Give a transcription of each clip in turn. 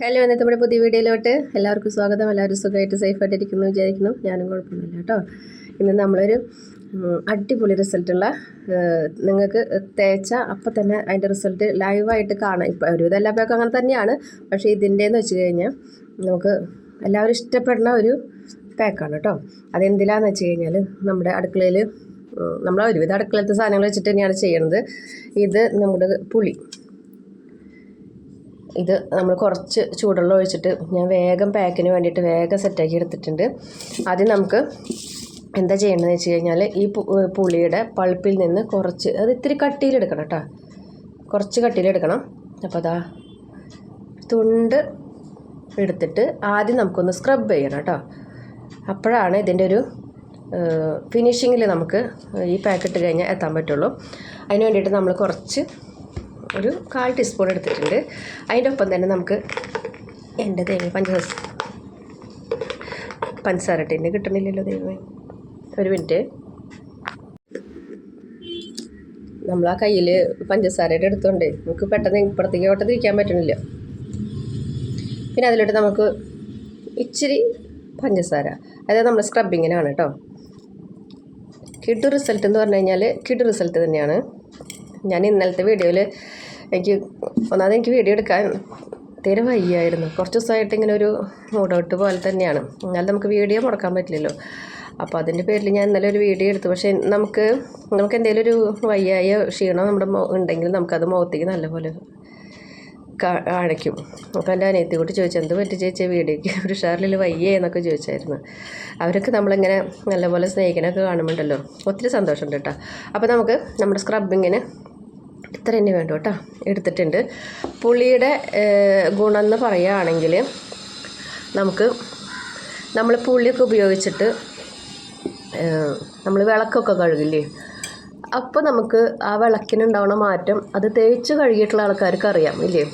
Hello എന്നിട്ട് നമ്മുടെ പുതിയ വീഡിയോയിലോട്ട് എല്ലാവർക്കും സ്വാഗതം. എല്ലാവരും സുഖമായിട്ട് സേഫായിട്ട് ഇരിക്കുന്നു വിചാരിക്കുന്നു. ഞാനും കുഴപ്പമൊന്നുമില്ല കേട്ടോ. ഇന്ന് നമ്മളൊരു അടിപൊളി റിസൾട്ടുള്ള നിങ്ങൾക്ക് തേച്ച അപ്പം തന്നെ അതിന്റെ റിസൾട്ട് ലൈവായിട്ട് കാണാം. ഇപ്പോൾ ഒരുവിധം എല്ലാ പേർക്കും അങ്ങനെ തന്നെയാണ്. പക്ഷേ ഇതിന്റെയെന്ന് വെച്ച് കഴിഞ്ഞാൽ നമുക്ക് എല്ലാവരും ഇഷ്ടപ്പെടുന്ന ഒരു പാക്കാണ് കേട്ടോ. അതെന്തിലാന്ന് വെച്ച് കഴിഞ്ഞാൽ നമ്മുടെ അടുക്കളയിൽ നമ്മൾ ഒരുവിധ അടുക്കളത്തെ സാധനങ്ങൾ വെച്ചിട്ട് തന്നെയാണ് ചെയ്യുന്നത് ഇത് നമ്മുടെ പുളി. ഇത് നമ്മൾ കുറച്ച് ചൂടുവെള്ളം ഒഴിച്ചിട്ട് ഞാൻ വേഗം പാക്കിന് വേണ്ടിയിട്ട് വേഗം സെറ്റാക്കി എടുത്തിട്ടുണ്ട്. ആദ്യം നമുക്ക് എന്താ ചെയ്യേണ്ടതെന്ന് വെച്ച് കഴിഞ്ഞാൽ ഈ പുളിയുടെ പൾപ്പിൽ നിന്ന് കുറച്ച് അത് ഇത്തിരി കട്ടിയിലെടുക്കണം കേട്ടോ കുറച്ച് കട്ടിയിലെടുക്കണം അപ്പോൾ അതാ തുണ്ട് എടുത്തിട്ട് ആദ്യം നമുക്കൊന്ന് സ്ക്രബ് ചെയ്യണം കേട്ടോ അപ്പോഴാണ് ഇതിന്റെ ഒരു ഫിനിഷിങ്ങിൽ നമുക്ക് ഈ പാക്കറ്റ് കഴിഞ്ഞാൽ എത്താൻ പറ്റുള്ളൂ. അതിന് വേണ്ടിയിട്ട് നമ്മൾ കുറച്ച് ഒരു കാൽ ടീസ്പൂൺ എടുത്തിട്ടുണ്ട്. അതിന്റെ ഒപ്പം തന്നെ നമുക്ക് എന്റെ ദൈവം പഞ്ചസാര. പഞ്ചസാര ഇട്ടിന് കിട്ടണില്ലല്ലോ ദൈവമേ. ഒരു മിനിറ്റ് നമ്മൾ ആ കയ്യിൽ പഞ്ചസാരയുടെ എടുത്തുകൊണ്ട് നമുക്ക് പെട്ടെന്ന് ഇപ്പുറത്തേക്ക് ഓട്ടം തിരിക്കാൻ പറ്റണില്ല. പിന്നെ അതിലോട്ട് നമുക്ക് ഇച്ചിരി പഞ്ചസാര. അതായത് നമ്മൾ സ്ക്രബിങ്ങിനാണ് കേട്ടോ കിഡ് റിസൾട്ട് എന്ന് പറഞ്ഞു കഴിഞ്ഞാൽ കിഡ് റിസൾട്ട് തന്നെയാണ്. ഞാൻ ഇന്നലത്തെ വീഡിയോയിൽ എനിക്ക് ഒന്നാമത് എനിക്ക് വീഡിയോ എടുക്കാൻ തീരെ വയ്യായിരുന്നു. കുറച്ച് ദിവസമായിട്ട് ഇങ്ങനെ ഒരു മൂടൗട്ട് പോലെ തന്നെയാണ്. എന്നാലും നമുക്ക് വീഡിയോ മുടക്കാൻ പറ്റില്ലല്ലോ. അപ്പോൾ അതിന്റെ പേരിൽ ഞാൻ ഇന്നലെ ഒരു വീഡിയോ എടുത്തു. പക്ഷേ നമുക്ക് നമുക്ക് എന്തെങ്കിലും ഒരു വയ്യായ ക്ഷീണം നമ്മുടെ ഉണ്ടെങ്കിൽ നമുക്കത് മുഖത്തേക്ക് നല്ലപോലെ കാണിക്കും. അപ്പോൾ എന്റെ അനിയത്തി കൂട്ടി ചോദിച്ചു എന്ത് പറ്റി ചേച്ചി? വീഡിയോക്ക് ഒരു ഷാറിൽ വയ്യേ? എന്നൊക്കെ ചോദിച്ചായിരുന്നു. അവരൊക്കെ നമ്മളിങ്ങനെ നല്ലപോലെ സ്നേഹിക്കാനൊക്കെ കാണുമ്പോണ്ടല്ലോ. ഒത്തിരി സന്തോഷമുണ്ട് കേട്ടോ. അപ്പോൾ നമുക്ക് നമ്മുടെ സ്ക്രബിങ്ങിന് ഇത്ര തന്നെ വേണ്ടു കേട്ടോ. എടുത്തിട്ടുണ്ട്. പുളിയുടെ ഗുണമെന്ന് പറയുകയാണെങ്കിൽ നമുക്ക് നമ്മൾ പുളിയൊക്കെ ഉപയോഗിച്ചിട്ട് നമ്മൾ വിളക്കൊക്കെ കഴുകില്ലേ? അപ്പോൾ നമുക്ക് ആ വിളക്കിനുണ്ടാവുന്ന മാറ്റം അത് തേച്ച് കഴുകിയിട്ടുള്ള ആൾക്കാർക്ക് അറിയാം ഇല്ലേ?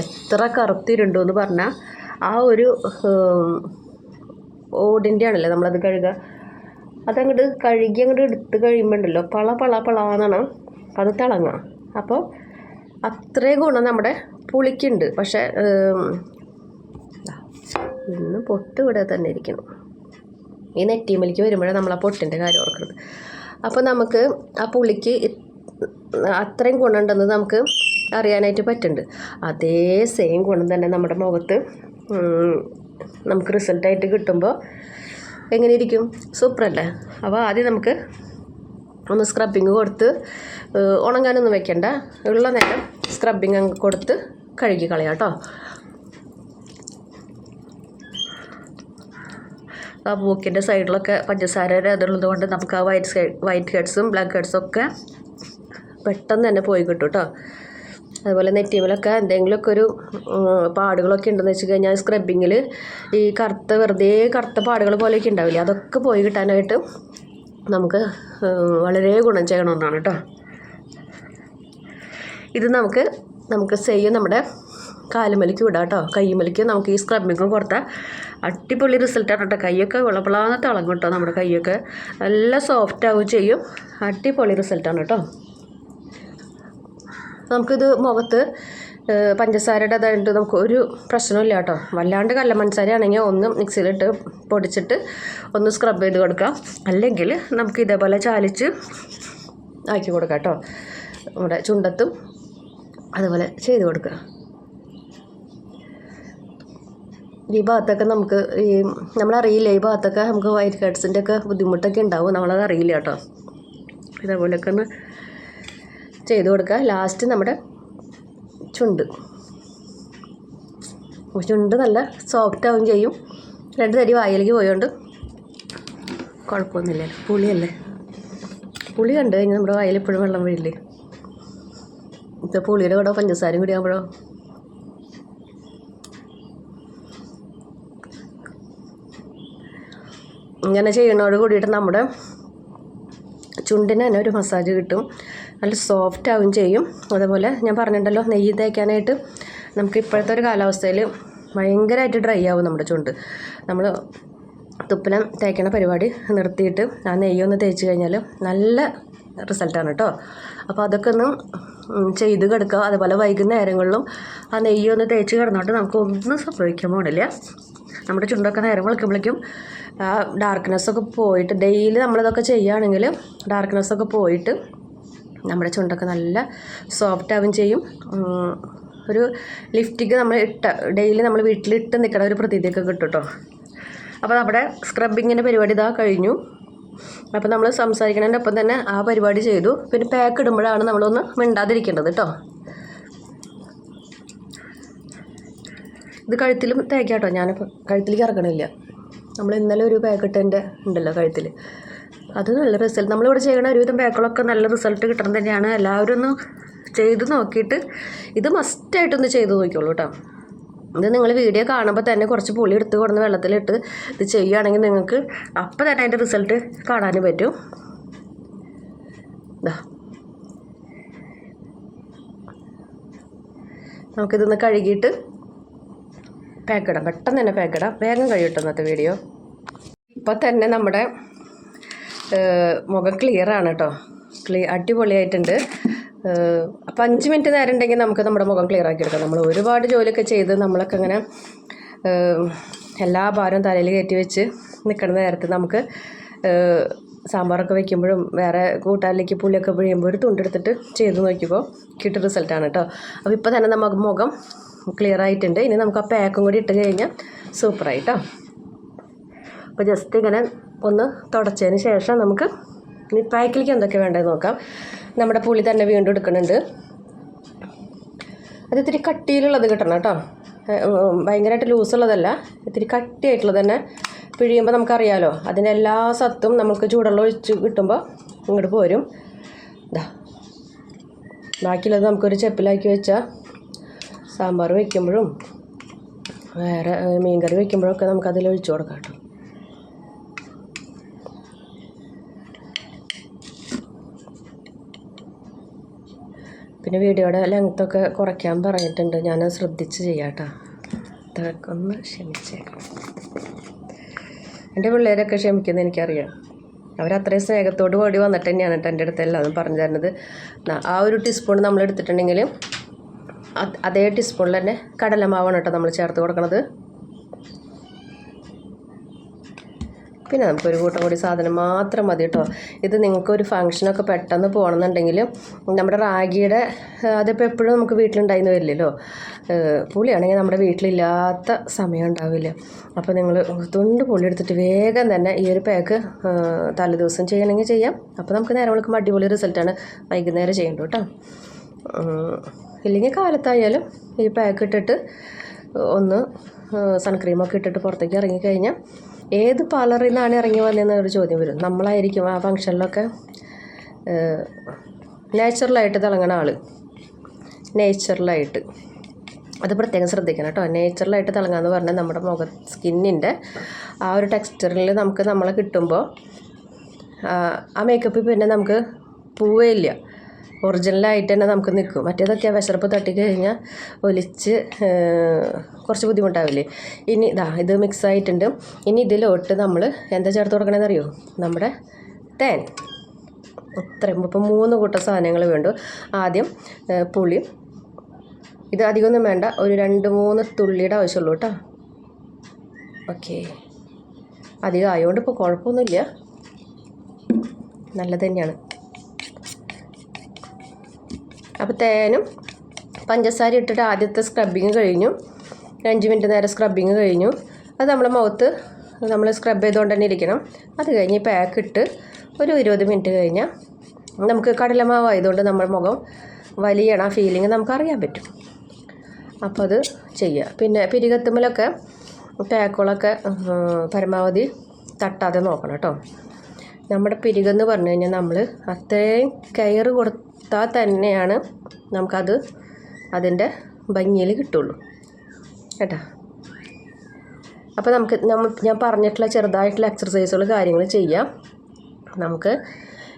എത്ര കറുത്തിരുണ്ടോ എന്ന് പറഞ്ഞാൽ ആ ഒരു ഓടിന്റെ ആണല്ലേ നമ്മളത് കഴുകുക. അതങ്ങോട്ട് കഴുകി അങ്ങോട്ട് എടുത്ത് കഴിയുമ്പോണ്ടല്ലോ പള പള പള എന്നാണ് അത് തിളങ്ങുക. അപ്പോൾ അത്രയും ഗുണം നമ്മുടെ പുളിക്കുണ്ട്. പക്ഷേ ഇന്ന് പൊട്ട് ഇവിടെ തന്നെ ഇരിക്കണം. ഈ നെറ്റിമലിക്ക് വരുമ്പോഴാണ് നമ്മൾ ആ പൊട്ടിന്റെ കാര്യം ഓർക്കുന്നത്. അപ്പോൾ നമുക്ക് ആ പുളിക്ക് അത്രയും ഗുണമുണ്ടെന്ന് നമുക്ക് അറിയാനായിട്ട് പറ്റുന്നുണ്ട്. അതേ സെയിം ഗുണം തന്നെ നമ്മുടെ മുഖത്ത് നമുക്ക് റിസൾട്ടായിട്ട് കിട്ടുമ്പോൾ എങ്ങനെ ഇരിക്കും? സൂപ്പറല്ലേ? അപ്പോൾ ആദ്യം നമുക്ക് ഒന്ന് സ്ക്രബിങ് കൊടുത്ത് ഉണങ്ങാനൊന്നും വെക്കണ്ട. ഉള്ള നേരം സ്ക്രബിങ് അങ്ങ് കൊടുത്ത് കഴുകി കളയാം കേട്ടോ. ആ മൂക്കിന്റെ സൈഡിലൊക്കെ പഞ്ചസാരയുടെ അതുള്ളത് കൊണ്ട് നമുക്ക് ആ വൈറ്റ് വൈറ്റ് ഹെഡ്സും ബ്ലാക്ക് ഹെഡ്സും ഒക്കെ പെട്ടെന്ന് തന്നെ പോയി കിട്ടും കേട്ടോ. അതുപോലെ നെറ്റിമലൊക്കെ എന്തെങ്കിലുമൊക്കെ ഒരു പാടുകളൊക്കെ ഉണ്ടെന്ന് വെച്ച് കഴിഞ്ഞാൽ സ്ക്രബിങ്ങിൽ ഈ കറുത്ത വെറുതെ കറുത്ത പാടുകൾ പോലെയൊക്കെ ഉണ്ടാവില്ലേ? അതൊക്കെ പോയി കിട്ടാനായിട്ട് നമുക്ക് വളരെ ഗുണം ചെയ്യണമെന്നാണ് കേട്ടോ ഇത് നമുക്ക് നമുക്ക് സെയ്യും നമ്മുടെ കാലുമലിക്ക് വിടാം കേട്ടോ കൈമലിക്ക് നമുക്ക് ഈ സ്ക്രബിങ്ങും കൊടുത്താൽ അടിപൊളി റിസൾട്ടാണ് കേട്ടോ കൈയൊക്കെ വിളപ്പിളാന്ന് തിളങ്ങും കേട്ടോ നമ്മുടെ കൈയൊക്കെ. നല്ല സോഫ്റ്റ് ആവുകയും ചെയ്യും. അടിപൊളി റിസൾട്ടാണ് കേട്ടോ നമുക്കിത് മുഖത്ത് പഞ്ചസാരയുടെ അതായിട്ട് നമുക്ക് ഒരു പ്രശ്നമില്ല കേട്ടോ. വല്ലാണ്ട് കല്ല പഞ്ചസാര ആണെങ്കിൽ ഒന്ന് മിക്സിയിലിട്ട് പൊടിച്ചിട്ട് ഒന്ന് സ്ക്രബ് ചെയ്ത് കൊടുക്കാം. അല്ലെങ്കിൽ നമുക്ക് ഇതേപോലെ ചാലിച്ച് ആക്കി കൊടുക്കാം കേട്ടോ. നമ്മുടെ ചുണ്ടത്തും അതുപോലെ ചെയ്ത് കൊടുക്കുക. ഈ ഭാഗത്തൊക്കെ നമുക്ക് ഈ നമ്മളറിയില്ല ഈ ഭാഗത്തൊക്കെ നമുക്ക് വൈറ്റ് കാട്സിന്റെ ഒക്കെ ബുദ്ധിമുട്ടൊക്കെ ഉണ്ടാവും. നമ്മളത് അറിയില്ല കേട്ടോ. ഇതേപോലെയൊക്കെ ഒന്ന് ചെയ്ത് കൊടുക്കുക. ലാസ്റ്റ് നമ്മുടെ ചുണ്ട് ചുണ്ട് നല്ല സോഫ്റ്റ് ആവും ചെയ്യും. രണ്ട് തരി വായിലേക്ക് പോയോണ്ട് കുഴപ്പമൊന്നുമില്ല. പുളിയല്ലേ? പുളി കണ്ടു കഴിഞ്ഞാൽ നമ്മുടെ വായിൽ എപ്പോഴും വെള്ളം വീഴില്ലേ? ഇപ്പോൾ പുളിയുടെ കൂടെ പഞ്ചസാരയും കൂടി ആകുമ്പോഴോ ഇങ്ങനെ ചെയ്യുന്നതോട് കൂടിയിട്ട് നമ്മുടെ ചുണ്ടിന് തന്നെ ഒരു മസാജ് കിട്ടും. നല്ല സോഫ്റ്റ് ആവുകയും ചെയ്യും. അതുപോലെ ഞാൻ പറഞ്ഞിട്ടുണ്ടല്ലോ നെയ്യ് തേക്കാനായിട്ട് നമുക്ക് ഇപ്പോഴത്തെ ഒരു കാലാവസ്ഥയിൽ ഭയങ്കരമായിട്ട് ഡ്രൈ ആവും നമ്മുടെ ചുണ്ട്. നമ്മൾ തുപ്പലം തേക്കണ പരിപാടി നിർത്തിയിട്ട് ആ നെയ്യ് ഒന്ന് തേച്ച് കഴിഞ്ഞാൽ നല്ല റിസൾട്ടാണ് കേട്ടോ അപ്പോൾ അതൊക്കെ ഒന്ന് ചെയ്ത് കിടക്കുക. അതുപോലെ വൈകുന്നേരങ്ങളിലും ആ നെയ്യ് ഒന്ന് തേച്ച് കിടന്നോട്ട് നമുക്ക് ഒന്നും സംഭവിക്കാൻ പോകണില്ല നമ്മുടെ ചുണ്ടൊക്കെ നേരം വിളിക്കുമ്പോഴേക്കും ഡാർക്ക്നെസ്സൊക്കെ പോയിട്ട് ഡെയിലി നമ്മളിതൊക്കെ ചെയ്യുകയാണെങ്കിൽ ഡാർക്ക്നെസ്സൊക്കെ പോയിട്ട് നമ്മുടെ ചുണ്ടൊക്കെ നല്ല സോഫ്റ്റ് ആവുകയും ചെയ്യും. ഒരു ലിഫ്റ്റിക്ക് നമ്മൾ ഇട്ട ഡെയിലി നമ്മൾ വീട്ടിലിട്ട് നിൽക്കണ ഒരു പ്രതീതിയൊക്കെ കിട്ടും കേട്ടോ അപ്പോൾ നമ്മുടെ സ്ക്രബിങ്ങിന്റെ പരിപാടി ഇതാ കഴിഞ്ഞു. അപ്പോൾ നമ്മൾ സംസാരിക്കണതിന്റെ ഒപ്പം തന്നെ ആ പരിപാടി ചെയ്തു. പിന്നെ പാക്ക് ഇടുമ്പോഴാണ് നമ്മളൊന്ന് മിണ്ടാതിരിക്കേണ്ടത് കേട്ടോ ഇത് കഴുത്തിലും തേക്കാട്ടോ. ഞാനിപ്പോൾ കഴുത്തിലേക്ക് ഇറക്കണില്ല നമ്മൾ ഇന്നലെ ഒരു പാക്ക് ഉണ്ടല്ലോ കഴുത്തിൽ. അത് നല്ല റിസൾട്ട് നമ്മളിവിടെ ചെയ്യണ ഒരുവിധം ബാക്കുകളൊക്കെ നല്ല റിസൾട്ട് കിട്ടണം തന്നെയാണ്. എല്ലാവരും ഒന്ന് ചെയ്ത് നോക്കിയിട്ട് ഇത് മസ്റ്റായിട്ടൊന്ന് ചെയ്ത് നോക്കിയോളൂ കേട്ടോ ഇത് നിങ്ങൾ വീഡിയോ കാണുമ്പോൾ തന്നെ കുറച്ച് പുളി എടുത്ത് കൊടുന്ന് വെള്ളത്തിലിട്ട് ഇത് ചെയ്യുകയാണെങ്കിൽ നിങ്ങൾക്ക് അപ്പം തന്നെ അതിന്റെ റിസൾട്ട് കാണാനും പറ്റും. ഇതാ നമുക്കിതൊന്ന് കഴുകിയിട്ട് പാക്കിടാം പെട്ടെന്ന് തന്നെ പാക്കിടാം വേഗം കഴിയട്ടെ ഇന്നത്തെ വീഡിയോ ഇപ്പം തന്നെ നമ്മുടെ മുഖം ക്ലിയർ ആണ് കേട്ടോ ക്ലീ അടിപൊളിയായിട്ടുണ്ട്. അപ്പോൾ അപ്പം അഞ്ച് മിനിറ്റ് നേരം ഉണ്ടെങ്കിൽ നമുക്ക് നമ്മുടെ മുഖം ക്ലിയർ ആക്കി എടുക്കാം. നമ്മൾ ഒരുപാട് ജോലിയൊക്കെ ചെയ്ത് നമ്മളൊക്കെ ഇങ്ങനെ എല്ലാ ഭാരവും തലയിൽ കയറ്റി വെച്ച് നിൽക്കുന്ന നേരത്ത് നമുക്ക് സാമ്പാറൊക്കെ വെക്കുമ്പോഴും വേറെ കൂട്ടാനിലേക്ക് പുളിയൊക്കെ പിഴിയുമ്പോൾ ഒരു തുണ്ടെടുത്തിട്ട് ചെയ്ത് നോക്കിയപ്പോൾ കിട്ടിയ റിസൾട്ടാണ് കേട്ടോ അപ്പോൾ ഇപ്പോൾ തന്നെ നമുക്ക് മുഖം ക്ലിയർ ആയിട്ടുണ്ട്. ഇനി നമുക്ക് ആ പാക്കും കൂടി ഇട്ട് കഴിഞ്ഞാൽ സൂപ്പറായി കേട്ടോ അപ്പോൾ ജസ്റ്റ് ഇങ്ങനെ ഒന്ന് തുടച്ചതിന് ശേഷം നമുക്ക് ഇനി പാക്കിലേക്ക് എന്തൊക്കെ വേണ്ടതെന്ന് നോക്കാം. നമ്മുടെ പുളി തന്നെ വീണ്ടും എടുക്കുന്നുണ്ട്. അത് ഇത്തിരി കട്ടിയിലുള്ളത് കിട്ടണം കേട്ടോ. ഭയങ്കരമായിട്ട് ലൂസുള്ളതല്ല. ഇത്തിരി കട്ടിയായിട്ടുള്ളത് തന്നെ പിഴിയുമ്പോൾ നമുക്കറിയാലോ അതിന്റെ എല്ലാ സത്തും നമുക്ക് ചൂടുള്ള ഒഴിച്ച് കിട്ടുമ്പോൾ ഇങ്ങോട്ട് പോരും. ഇതാ ബാക്കിയുള്ളത് നമുക്കൊരു ചെപ്പിലാക്കി വെച്ചാൽ സാമ്പാർ വയ്ക്കുമ്പോഴും വേറെ മീൻകറി വയ്ക്കുമ്പോഴൊക്കെ നമുക്കതിൽ ഒഴിച്ചു കൊടുക്കാം കേട്ടോ. പിന്നെ വീഡിയോയുടെ ലെങ്ത്തൊക്കെ കുറയ്ക്കാൻ പറഞ്ഞിട്ടുണ്ട്. ഞാൻ ശ്രദ്ധിച്ച് ചെയ്യാട്ടോ. അതൊക്കെ ഒന്ന് ക്ഷമിച്ചേക്കാം എന്റെ പിള്ളേരൊക്കെ ക്ഷമിക്കുന്നത് എനിക്കറിയാം. അവരത്രയും സ്നേഹത്തോട് കൂടി വന്നിട്ട് തന്നെയാണ് കേട്ടോ എന്റെ അടുത്ത് എല്ലാതും പറഞ്ഞു തരുന്നത്. ആ ഒരു ടീസ്പൂൺ നമ്മൾ എടുത്തിട്ടുണ്ടെങ്കിൽ അതേ ടീസ്പൂണിൽ തന്നെ കടലമാവാണ് കേട്ടോ നമ്മൾ ചേർത്ത് കൊടുക്കണത്. പിന്നെ നമുക്കൊരു കൂട്ടം കൂടി സാധനം മാത്രം മതി കേട്ടോ. ഇത് നിങ്ങൾക്കൊരു ഫംഗ്ഷനൊക്കെ പെട്ടെന്ന് പോകണമെന്നുണ്ടെങ്കിൽ നമ്മുടെ റാഗിയുടെ അതിപ്പോൾ എപ്പോഴും നമുക്ക് വീട്ടിലുണ്ടായിരുന്നു വരില്ലല്ലോ. പുളിയാണെങ്കിൽ നമ്മുടെ വീട്ടിലില്ലാത്ത സമയം ഉണ്ടാവില്ല. അപ്പോൾ നിങ്ങൾ തുണ്ട് പുളി എടുത്തിട്ട് വേഗം തന്നെ ഈ ഒരു പാക്ക് തലേദിവസം ചെയ്യണമെങ്കിൽ ചെയ്യാം. അപ്പോൾ നമുക്ക് നേരം വിളിക്കുമ്പോൾ അടിപൊളി റിസൾട്ടാണ് വൈകുന്നേരം ചെയ്യേണ്ടത് കേട്ടോ. ഇല്ലെങ്കിൽ കാലത്തായാലും ഈ പാക്ക് ഇട്ടിട്ട് ഒന്ന് സൺക്രീമൊക്കെ ഇട്ടിട്ട് പുറത്തേക്ക് ഇറങ്ങിക്കഴിഞ്ഞാൽ ഏത് പാർലറിൽ നിന്നാണ് ഇറങ്ങി വന്നതെന്ന് ഒരു ചോദ്യം വരും. നമ്മളായിരിക്കും ആ ഫംഗ്ഷനിലൊക്കെ നാച്ചുറലായിട്ട് തിളങ്ങണ ആൾ നേച്ചുറലായിട്ട്. അത് പ്രത്യേകം ശ്രദ്ധിക്കണം കേട്ടോ. നേച്ചുറലായിട്ട് തിളങ്ങാന്ന് പറഞ്ഞാൽ നമ്മുടെ മുഖ സ്കിന്നിന്റെ ആ ഒരു ടെക്സ്ചറിൽ നമുക്ക് നമ്മളെ കിട്ടുമ്പോൾ ആ, മേക്കപ്പ് പിന്നെ നമുക്ക് പോവേ ഇല്ല ഒറിജിനലായിട്ട് തന്നെ നമുക്ക് നിൽക്കും. മറ്റേതൊക്കെ വിശപ്പ് തട്ടി കഴിഞ്ഞാൽ ഒലിച്ച് കുറച്ച് ബുദ്ധിമുട്ടാവില്ലേ? ഇനി ഇതാ ഇത് മിക്സ് ആയിട്ടുണ്ട്. ഇനി ഇതിലോട്ട് നമ്മൾ എന്താ ചേർത്ത് കൊടുക്കണമെന്ന് അറിയോ നമ്മുടെ തേൻ. ഇത്രയും. ഇപ്പം മൂന്ന് കൂട്ടം സാധനങ്ങൾ വേണ്ടു. ആദ്യം പുളി. ഇത് അധികമൊന്നും വേണ്ട. ഒരു രണ്ട് മൂന്ന് തുള്ളിയുടെ ആവശ്യമുള്ളൂ കേട്ടോ. ഓക്കെ. അധികം ആയതുകൊണ്ട് ഇപ്പോൾ കുഴപ്പമൊന്നുമില്ല. നല്ലത് തന്നെയാണ്. അപ്പോൾ തേനും പഞ്ചസാര ഇട്ടിട്ട് ആദ്യത്തെ സ്ക്രബിങ് കഴിഞ്ഞു. അഞ്ച് മിനിറ്റ് നേരം സ്ക്രബിങ് കഴിഞ്ഞു. അത് നമ്മുടെ മുഖത്ത് നമ്മൾ സ്ക്രബ് ചെയ്തുകൊണ്ട് തന്നെ ഇരിക്കണം. അത് കഴിഞ്ഞ് പാക്ക് ഇട്ട് ഒരു ഇരുപത് മിനിറ്റ് കഴിഞ്ഞാൽ നമുക്ക് കടലമാവായതുകൊണ്ട് നമ്മുടെ മുഖം വലിയണ ഫീലിംഗ് നമുക്കറിയാൻ പറ്റും. അപ്പോൾ അത് ചെയ്യുക പിന്നെ പിരികത്തുമ്മലൊക്കെ പാക്കുകളൊക്കെ പരമാവധി തട്ടാതെ നോക്കണം കേട്ടോ നമ്മുടെ പിരികെന്ന് പറഞ്ഞു കഴിഞ്ഞാൽ നമ്മൾ അത്രയും കെയർ കൊടുത്താൽ തന്നെയാണ് നമുക്കത് അതിന്റെ ഭംഗിയിൽ കിട്ടുള്ളൂ. കേട്ടോ? അപ്പോൾ നമുക്ക് നമ്മൾ ഞാൻ പറഞ്ഞിട്ടുള്ള ചെറുതായിട്ടുള്ള എക്സർസൈസുകൾ കാര്യങ്ങൾ ചെയ്യാം. നമുക്ക്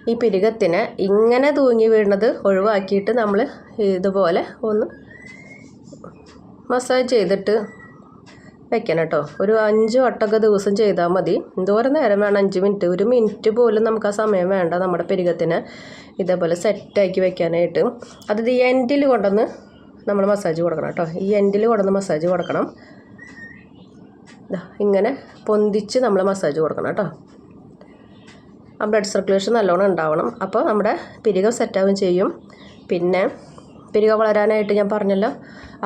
ഈ പിരികത്തിനെ ഇങ്ങനെ തൂങ്ങി വീഴുന്നത് ഒഴിവാക്കിയിട്ട് നമ്മൾ ഇതുപോലെ ഒന്ന് മസാജ് ചെയ്തിട്ട് വെക്കണം കേട്ടോ ഒരു അഞ്ച് വട്ടമൊക്കെ ദിവസം ചെയ്താൽ മതി. എന്തോരം നേരം വേണം? അഞ്ച് മിനിറ്റ്. ഒരു മിനിറ്റ് പോലും നമുക്ക് ആ സമയം വേണ്ട നമ്മുടെ പെരുകത്തിന് ഇതേപോലെ സെറ്റാക്കി വെക്കാനായിട്ട്. അത് ഈ എൻഡിൽ കൊണ്ടുവന്ന് നമ്മൾ മസാജ് കൊടുക്കണം കേട്ടോ. ഈ എൻഡിൽ കൊണ്ടുവന്ന് മസാജ് കൊടുക്കണം. ഇങ്ങനെ പൊന്തിച്ച് നമ്മൾ മസാജ് കൊടുക്കണം കേട്ടോ. ആ ബ്ലഡ് സർക്കുലേഷൻ നല്ലോണം ഉണ്ടാവണം. അപ്പോൾ നമ്മുടെ പിരികം സെറ്റാവുകയും ചെയ്യും. പിന്നെ പിരിക വളരാനായിട്ട് ഞാൻ പറഞ്ഞല്ലോ.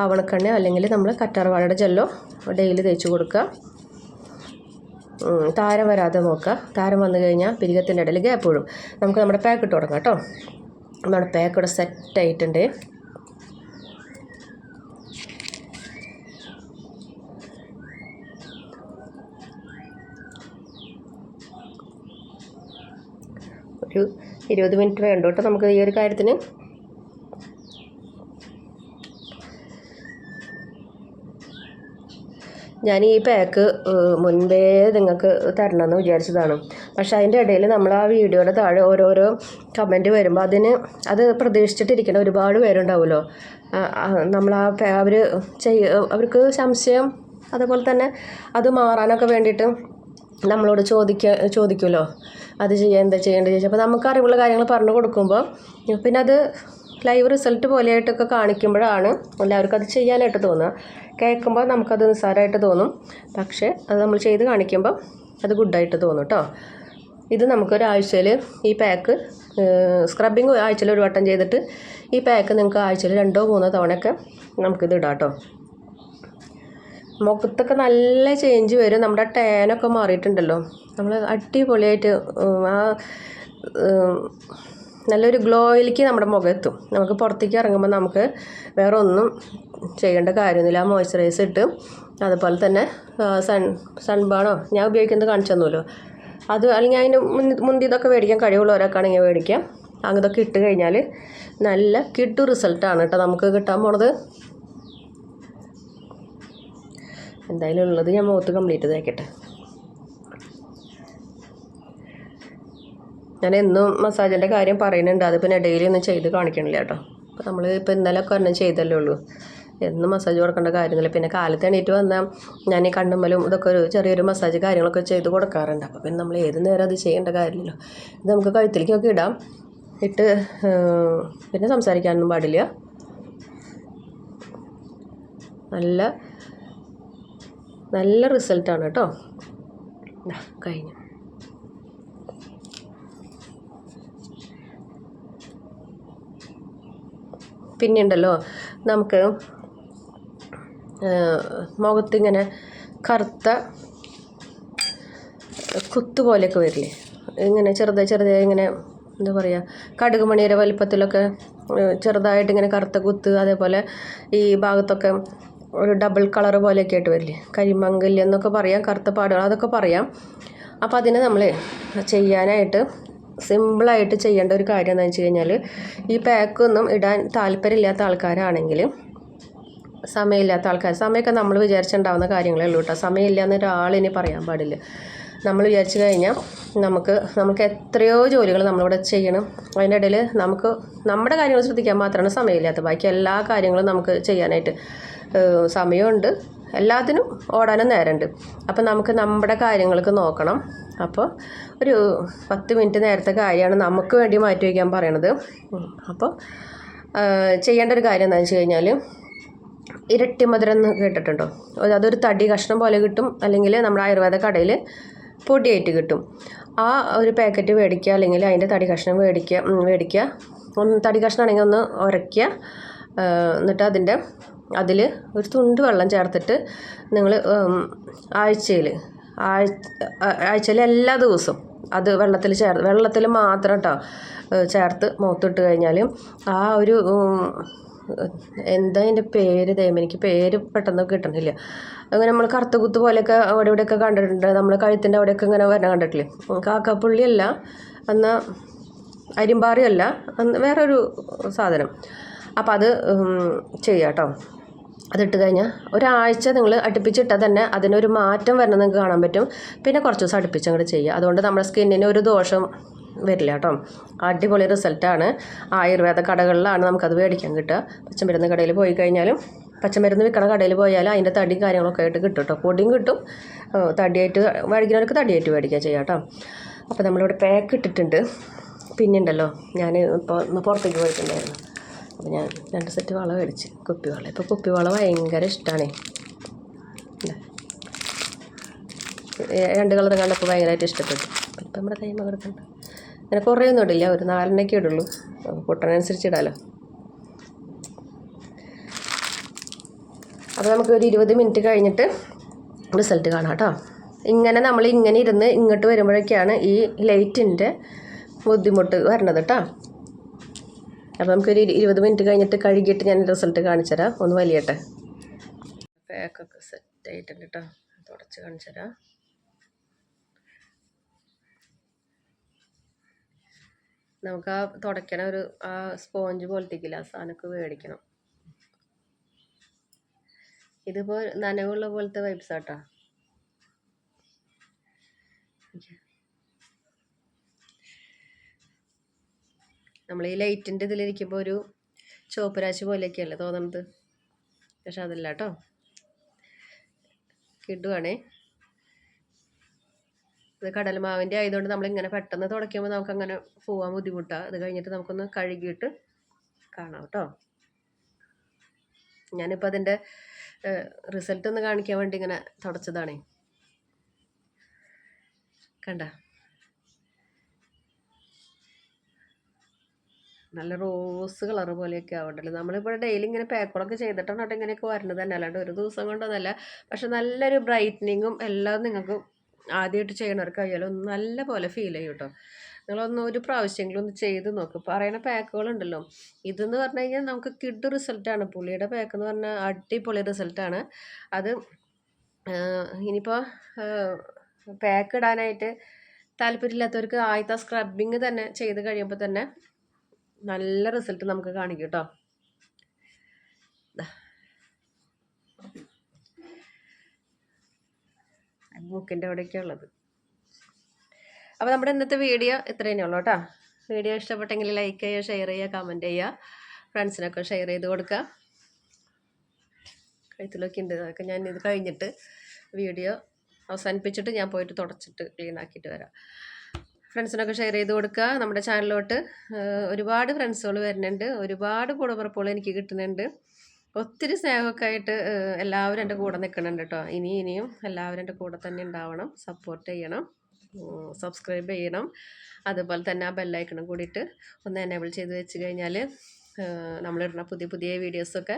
ആവണക്കണ്ണ അല്ലെങ്കിൽ നമ്മൾ കറ്റാർവാഴയുടെ ജെല്ലോ ഡെയിലി തേച്ച് കൊടുക്കുക. താരം വരാതെ നോക്കുക. താരം വന്നു കഴിഞ്ഞാൽ പിരികത്തിന്റെ ഇടയിൽ ഗ്യാപ്പ് വിടും നമുക്ക് നമ്മുടെ പാക്ക് ഇട്ട് തുടങ്ങാം കേട്ടോ. നമ്മുടെ പാക്ക് ഇവിടെ സെറ്റായിട്ടുണ്ട് ഒരു ഇരുപത് മിനിറ്റ് വേണ്ട കേട്ടോ നമുക്ക് ഈ ഒരു കാര്യത്തിന്. ഞാൻ ഈ പാക്ക് മുൻപേ നിങ്ങൾക്ക് തരണമെന്ന് വിചാരിച്ചതാണ്. പക്ഷേ അതിന്റെ ഇടയിൽ നമ്മൾ ആ വീഡിയോയുടെ താഴെ ഓരോരോ കമന്റ് വരുമ്പോൾ അതിന് അത് പ്രതീക്ഷിച്ചിട്ടിരിക്കുന്ന ഒരുപാട് പേരുണ്ടാവുമല്ലോ. നമ്മൾ ആ അവർ ചെയ്യ അവർക്ക് സംശയം അതുപോലെ തന്നെ അത് മാറാനൊക്കെ വേണ്ടിയിട്ട് നമ്മളോട് ചോദിക്ക ചോദിക്കുമല്ലോ. അത് ചെയ്യാൻ എന്താ ചെയ്യേണ്ടത് ചോദിച്ചാൽ അപ്പോൾ നമുക്ക് അറിവുള്ള കാര്യങ്ങൾ പറഞ്ഞു കൊടുക്കുമ്പോൾ പിന്നെ അത് ലൈവ് റിസൾട്ട് പോലെയായിട്ടൊക്കെ കാണിക്കുമ്പോഴാണ് എല്ലാവർക്കും അത് ചെയ്യാനായിട്ട് തോന്നുക. കേൾക്കുമ്പോൾ നമുക്കത് നിസ്സാരമായിട്ട് തോന്നും. പക്ഷേ അത് നമ്മൾ ചെയ്ത് കാണിക്കുമ്പോൾ അത് ഗുഡായിട്ട് തോന്നും കേട്ടോ. ഇത് നമുക്കൊരാഴ്ചയിൽ ഈ പാക്ക് സ്ക്രബിങ് ആഴ്ചയിൽ ഒരു വട്ടം ചെയ്തിട്ട് ഈ പാക്ക് നിങ്ങൾക്ക് ആഴ്ചയിൽ രണ്ടോ മൂന്നോ തവണയൊക്കെ നമുക്കിത് ഇടാം കേട്ടോ. മുഖത്തൊക്കെ നല്ല ചേഞ്ച് വരും. നമ്മുടെ ടാനൊക്കെ മാറിയിട്ടുണ്ടല്ലോ. നമ്മൾ അടിപൊളിയായിട്ട് ആ നല്ലൊരു ഗ്ലോയിലേക്ക് നമ്മുടെ മുഖത്തും നമുക്ക് പുറത്തേക്ക് ഇറങ്ങുമ്പോൾ നമുക്ക് വേറെ ഒന്നും ചെയ്യേണ്ട കാര്യമൊന്നുമില്ല. ആ മോയ്സ്ചറൈസ് ഇട്ട് അതുപോലെ തന്നെ സൺ സൺബാണോ ഞാൻ ഉപയോഗിക്കുന്നത് കാണിച്ചു തന്നല്ലോ അത് അല്ലെങ്കിൽ അതിന് മുന്തി ഇതൊക്കെ മേടിക്കാൻ കഴിവുള്ളവരൊക്കെയാണെങ്കിൽ മേടിക്കാം. അങ്ങതൊക്കെ ഇട്ട് കഴിഞ്ഞാൽ നല്ല കിട്ടു റിസൾട്ടാണ് കേട്ടോ നമുക്ക് കിട്ടാൻ പോണത്. എന്തായാലും ഉള്ളത് ഞാൻ മുഖത്ത് കംപ്ലീറ്റ് തേക്കട്ടെ ഞാൻ എന്നും മസാജിന്റെ കാര്യം പറയുന്നുണ്ട്. അത് പിന്നെ ഡെയിലി ഒന്നും ചെയ്ത് കാണിക്കണില്ല കേട്ടോ. അപ്പോൾ നമ്മൾ ഇപ്പോൾ ഇന്നലെ ഒക്കെ ഒരെണ്ണം ചെയ്തല്ലേ ഉള്ളൂ. എന്നും മസാജ് കൊടുക്കേണ്ട കാര്യമൊന്നുമില്ല പിന്നെ കാലത്ത് എണീറ്റ് വന്നാൽ ഞാൻ ഈ കണ്ണുമ്മലും ഇതൊക്കെ ഒരു ചെറിയൊരു മസാജ് കാര്യങ്ങളൊക്കെ ചെയ്ത് കൊടുക്കാറുണ്ട്. അപ്പോൾ പിന്നെ നമ്മൾ ഏത് നേരം അത് ചെയ്യേണ്ട കാര്യമില്ലല്ലോ. ഇത് നമുക്ക് കഴുത്തിലേക്കൊക്കെ ഇടാം. ഇട്ട് പിന്നെ സംസാരിക്കാനൊന്നും പാടില്ല. നല്ല നല്ല റിസൾട്ടാണ് കേട്ടോ. കഴിഞ്ഞു. പിന്നെ ഉണ്ടല്ലോ നമുക്ക് മുഖത്തിങ്ങനെ കറുത്ത കുത്തു പോലെയൊക്കെ വരില്ലേ? ഇങ്ങനെ ചെറുത് ചെറുതായി ഇങ്ങനെ എന്താ പറയുക കടുക് മണിയുടെ വലിപ്പത്തിലൊക്കെ ചെറുതായിട്ട് ഇങ്ങനെ കറുത്ത കുത്ത് അതേപോലെ ഈ ഭാഗത്തൊക്കെ ഒരു ഡബിൾ കളർ പോലെയൊക്കെ ആയിട്ട് വരില്ലേ? കരിമങ്കൽ എന്നൊക്കെ പറയാം കറുത്ത പാടുകൾ അതൊക്കെ പറയാം. അപ്പോൾ അതിനെ നമ്മൾ ചെയ്യാനായിട്ട് സിമ്പിളായിട്ട് ചെയ്യേണ്ട ഒരു കാര്യം എന്താണെന്ന് വെച്ച് കഴിഞ്ഞാൽ ഈ പാക്കൊന്നും ഇടാൻ താല്പര്യമില്ലാത്ത ആൾക്കാരാണെങ്കിൽ സമയമില്ലാത്ത ആൾക്കാർ സമയമൊക്കെ നമ്മൾ വിചാരിച്ചുണ്ടാവുന്ന കാര്യങ്ങളേ ഉള്ളൂ കേട്ടോ. സമയമില്ല എന്ന് ഒരാളിനി പറയാൻ പാടില്ല. നമ്മൾ വിചാരിച്ചു കഴിഞ്ഞാൽ നമുക്ക് നമുക്ക് എത്രയോ ജോലികൾ നമ്മളിവിടെ ചെയ്യണം. അതിന്റെ ഇടയിൽ നമുക്ക് നമ്മുടെ കാര്യങ്ങൾ ശ്രദ്ധിക്കാൻ മാത്രമാണ് സമയമില്ലാത്ത ബാക്കി എല്ലാ കാര്യങ്ങളും നമുക്ക് ചെയ്യാനായിട്ട് സമയമുണ്ട്. എല്ലാത്തിനും ഓടാനും നേരമുണ്ട്. അപ്പോൾ നമുക്ക് നമ്മുടെ കാര്യങ്ങൾക്ക് നോക്കണം. അപ്പോൾ ഒരു പത്ത് മിനിറ്റ് നേരത്തെ കാര്യമാണ് നമുക്ക് വേണ്ടി മാറ്റി വയ്ക്കാൻ പറയണത്. അപ്പോൾ ചെയ്യേണ്ട ഒരു കാര്യം എന്താണെന്ന് വെച്ച് കഴിഞ്ഞാൽ ഇരട്ടി മധുരം എന്ന് കേട്ടിട്ടുണ്ടോ? അതൊരു തടി കഷ്ണം പോലെ കിട്ടും. അല്ലെങ്കിൽ നമ്മുടെ ആയുർവേദ കടയിൽ പൊടിയായിട്ട് കിട്ടും. ആ ഒരു പാക്കറ്റ് മേടിക്കുക അല്ലെങ്കിൽ അതിന്റെ തടി കഷ്ണം മേടിക്കുക മേടിക്കുക. ഒന്ന് തടി കഷ്ണം ആണെങ്കിൽ ഒന്ന് ഉരയ്ക്കുക എന്നിട്ട് അതിന്റെ അതിൽ ഒരു തുണ്ട് വെള്ളം ചേർത്തിട്ട് നിങ്ങൾ ആഴ്ചയിൽ ആഴ്ച ആഴ്ചയിൽ എല്ലാ ദിവസവും അത് വെള്ളത്തിൽ ചേർ വെള്ളത്തിൽ മാത്രം കേട്ടോ ചേർത്ത് മുഖത്തിട്ട് കഴിഞ്ഞാൽ ആ ഒരു എന്താ അതിന്റെ പേര് ദൈവം എനിക്ക് പേര് പെട്ടെന്ന് കിട്ടണില്ല. അങ്ങനെ നമ്മൾ കറുത്ത കുത്ത് പോലെയൊക്കെ അവിടെ ഇവിടെയൊക്കെ കണ്ടിട്ടുണ്ട്. നമ്മൾ കഴുത്തിന്റെ അവിടെയൊക്കെ ഇങ്ങനെ വരണം കണ്ടിട്ടില്ലേ? കാക്കപ്പുള്ളിയല്ല എന്നാൽ അരിമ്പാറിയല്ല വേറൊരു സാധനം. അപ്പം അത് ചെയ്യാട്ടോ ചെയ്യാം കേട്ടോ അതിട്ട് കഴിഞ്ഞാൽ ഒരാഴ്ച നിങ്ങൾ അടുപ്പിച്ചിട്ടാൽ തന്നെ അതിനൊരു മാറ്റം വരണം നിങ്ങൾക്ക് കാണാൻ പറ്റും. പിന്നെ കുറച്ച് ദിവസം അടുപ്പിച്ച് അങ്ങോട്ട് ചെയ്യുക അതുകൊണ്ട് നമ്മുടെ സ്കിന്നിന് ഒരു ദോഷം വരില്ല കേട്ടോ അടിപൊളി റിസൾട്ടാണ് ആയുർവേദ കടകളിലാണ് നമുക്കത് മേടിക്കാൻ കിട്ടുക. പച്ചമരുന്ന് കടയിൽ പോയി കഴിഞ്ഞാലും പച്ചമരുന്ന് വിൽക്കണ കടയിൽ പോയാൽ അതിന്റെ തടിയും കാര്യങ്ങളൊക്കെ ആയിട്ട് കിട്ടും കേട്ടോ പൊടിയും കിട്ടും. തടിയായിട്ട് മേടിക്കുന്നവർക്ക് തടിയായിട്ട് മേടിക്കുക ചെയ്യാം കേട്ടോ അപ്പോൾ നമ്മളിവിടെ പാക്ക് ഇട്ടിട്ടുണ്ട്. പിന്നെ ഉണ്ടല്ലോ ഞാൻ ഇപ്പോൾ പുറത്തേക്ക് പോയിട്ടുണ്ടായിരുന്നു. അപ്പോൾ ഞാൻ രണ്ട് സെറ്റ് വള മേടിച്ച്. കുപ്പിവള. ഇപ്പോൾ കുപ്പിവള ഭയങ്കര ഇഷ്ടമാണ് രണ്ട് കളർ കണ്ടപ്പോൾ ഭയങ്കരമായിട്ട് ഇഷ്ടപ്പെട്ടു. ഇപ്പം നമ്മുടെ കൈമ കിടക്കുന്നുണ്ട് അങ്ങനെ കുറേ ഒന്നും ഇടില്ല. ഒരു നാലെണ്ണയ്ക്ക് ഇടുള്ളൂ. പൊട്ടനനുസരിച്ച് ഇടാലോ. അപ്പോൾ നമുക്ക് ഒരു ഇരുപത് മിനിറ്റ് കഴിഞ്ഞിട്ട് റിസൾട്ട് കാണാം കേട്ടോ. ഇങ്ങനെ നമ്മൾ ഇങ്ങനെ ഇരുന്ന് ഇങ്ങോട്ട് വരുമ്പോഴൊക്കെയാണ് ഈ ലൈറ്റിന്റെ ബുദ്ധിമുട്ട് വരണത് കേട്ടോ. അപ്പോൾ നമുക്കൊരു ഇരു- ഇരുപത് മിനിറ്റ് കഴിഞ്ഞിട്ട് കഴുകിയിട്ട് ഞാൻ റിസൾട്ട് കാണിച്ചുതരാം. ഒന്ന് വലിയട്ടെ. പാക്കൊക്കെ സെറ്റ് ആയിട്ടുണ്ട് കേട്ടോ. തുടച്ച് കാണിച്ചുതരാം. നമുക്ക് ആ തുടയ്ക്കണ ഒരു ആ സ്പോഞ്ച് പോലത്തേക്കില്ല? ആ സാധനമൊക്കെ മേടിക്കണം. ഇതിപ്പോൾ നനവുള്ള പോലത്തെ വൈബ്സ് നമ്മൾ ഈ ലൈറ്റിന്റെ ഇതിലിരിക്കുമ്പോൾ ഒരു ചുവപ്പ് രാശി പോലെയൊക്കെയല്ലേ തോന്നണത് പക്ഷെ അതല്ല കേട്ടോ കിടുവാണേ. ഇത് കടൽമാവിന്റെ ആയതുകൊണ്ട് നമ്മളിങ്ങനെ പെട്ടെന്ന് തുടയ്ക്കുമ്പോൾ നമുക്കങ്ങനെ പോകാൻ ബുദ്ധിമുട്ടാണ് അത് കഴിഞ്ഞിട്ട് നമുക്കൊന്ന് കഴുകിയിട്ട് കാണാം കേട്ടോ ഞാനിപ്പോൾ അതിന്റെ റിസൾട്ട് ഒന്ന് കാണിക്കാൻ വേണ്ടി ഇങ്ങനെ തുടച്ചതാണേ. കണ്ട? നല്ല റോസ് കളർ പോലെയൊക്കെ ആവണ്ടല്ലോ. നമ്മളിപ്പോൾ ഡെയിലി ഇങ്ങനെ പാക്കുകളൊക്കെ ചെയ്തിട്ടാണ് കേട്ടോ ഇങ്ങനെയൊക്കെ വരുന്നത് തന്നെ. അല്ലാണ്ട് ഒരു ദിവസം കൊണ്ടൊന്നല്ല. പക്ഷെ നല്ലൊരു ബ്രൈറ്റനിങ്ങും എല്ലാം നിങ്ങൾക്ക് ആദ്യമായിട്ട് ചെയ്യണവർക്ക് ആയാലും നല്ല പോലെ ഫീൽ ചെയ്യും കേട്ടോ. നിങ്ങളൊന്ന് ഒരു പ്രാവശ്യമെങ്കിലും ഒന്ന് ചെയ്ത് നോക്ക്. പറയുന്ന പാക്കുകളുണ്ടല്ലോ ഇതെന്ന് പറഞ്ഞു കഴിഞ്ഞാൽ നമുക്ക് കിഡ് റിസൾട്ടാണ് പുള്ളിയുടെ പാക്ക് എന്ന് പറഞ്ഞാൽ അടിപൊളി റിസൾട്ടാണ് അത് ഇനിയിപ്പോൾ പാക്ക് ഇടാനായിട്ട് താല്പര്യമില്ലാത്തവർക്ക് ആദ്യത്തെ സ്ക്രബിങ് തന്നെ ചെയ്ത് കഴിയുമ്പോൾ തന്നെ നല്ല റിസൾട്ട് നമുക്ക് കാണിക്കും കേട്ടോ മൂക്കിന്റെ അവിടെയൊക്കെ ഉള്ളത്. അപ്പോൾ നമ്മുടെ ഇന്നത്തെ വീഡിയോ ഇത്ര തന്നെയുള്ളൂ കേട്ടോ വീഡിയോ ഇഷ്ടപ്പെട്ടെങ്കിൽ ലൈക്ക് ചെയ്യുക ഷെയർ ചെയ്യുക കമന്റ് ചെയ്യുക. ഫ്രണ്ട്സിനൊക്കെ ഷെയർ ചെയ്ത് കൊടുക്കുക. കഴുത്തിലൊക്കെ ഉണ്ട്. അതൊക്കെ ഞാൻ ഇത് കഴിഞ്ഞിട്ട് വീഡിയോ അവസാനിപ്പിച്ചിട്ട് ഞാൻ പോയിട്ട് തുടച്ചിട്ട് ക്ലീൻ ആക്കിയിട്ട് വരാം. ഫ്രണ്ട്സിനൊക്കെ ഷെയർ ചെയ്ത് കൊടുക്കുക നമ്മുടെ ചാനലിലോട്ട് ഒരുപാട് ഫ്രണ്ട്സുകൾ വരുന്നുണ്ട്. ഒരുപാട് കൂടപ്പുറപ്പുകൾ എനിക്ക് കിട്ടുന്നുണ്ട്. ഒത്തിരി സ്നേഹമൊക്കെ ആയിട്ട് എല്ലാവരും എന്റെ കൂടെ നിൽക്കുന്നുണ്ട് കേട്ടോ. ഇനി ഇനിയും എല്ലാവരും എന്റെ കൂടെ തന്നെ ഉണ്ടാവണം. സപ്പോർട്ട് ചെയ്യണം. സബ്സ്ക്രൈബ് ചെയ്യണം. അതുപോലെ തന്നെ ആ ബെല്ലൈക്കണം കൂടിയിട്ട് ഒന്ന് എനേബിൾ ചെയ്ത് വെച്ച് കഴിഞ്ഞാൽ നമ്മളിടുന്ന പുതിയ പുതിയ വീഡിയോസൊക്കെ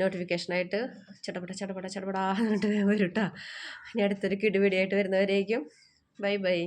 നോട്ടിഫിക്കേഷനായിട്ട് ചടപട ചടപട ചടപടാ എന്നിട്ട് വരും കേട്ടോ. ഇനി അടുത്തൊരു കിടുവിടിയായിട്ട് വരുന്നവരേക്കും. Bye bye